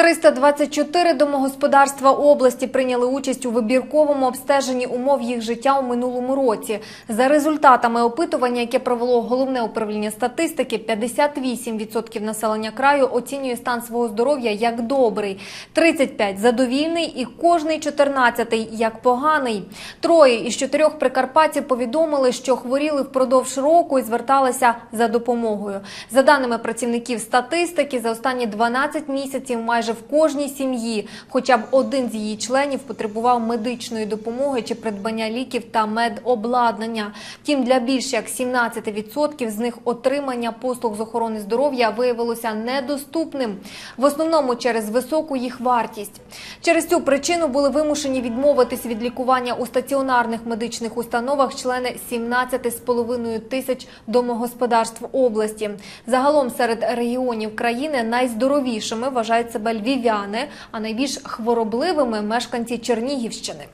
324 домогосподарства області прийняли участь у вибірковому обстеженні умов їх життя у минулому році. За результатами опитування, яке провело головне управління статистики, 58% населення краю оцінює стан свого здоров'я як добрий, 35 – задовільний і кожний 14 – як поганий. Троє із чотирьох прикарпатців повідомили, що хворіли впродовж року і зверталися за допомогою. За даними працівників статистики, за останні 12 місяців майже в кожній сім'ї хоча б один з її членів потребував медичної допомоги чи придбання ліків та медобладнання. Втім, для більше як 17% з них отримання послуг з охорони здоров'я виявилося недоступним, в основному через високу їх вартість. Через цю причину були вимушені відмовитись від лікування у стаціонарних медичних установах члени 17,5 тисяч домогосподарств області. Загалом серед регіонів країни найздоровішими вважають себе львів'яни, а найбільш хворобливими мешканці Чернігівщини.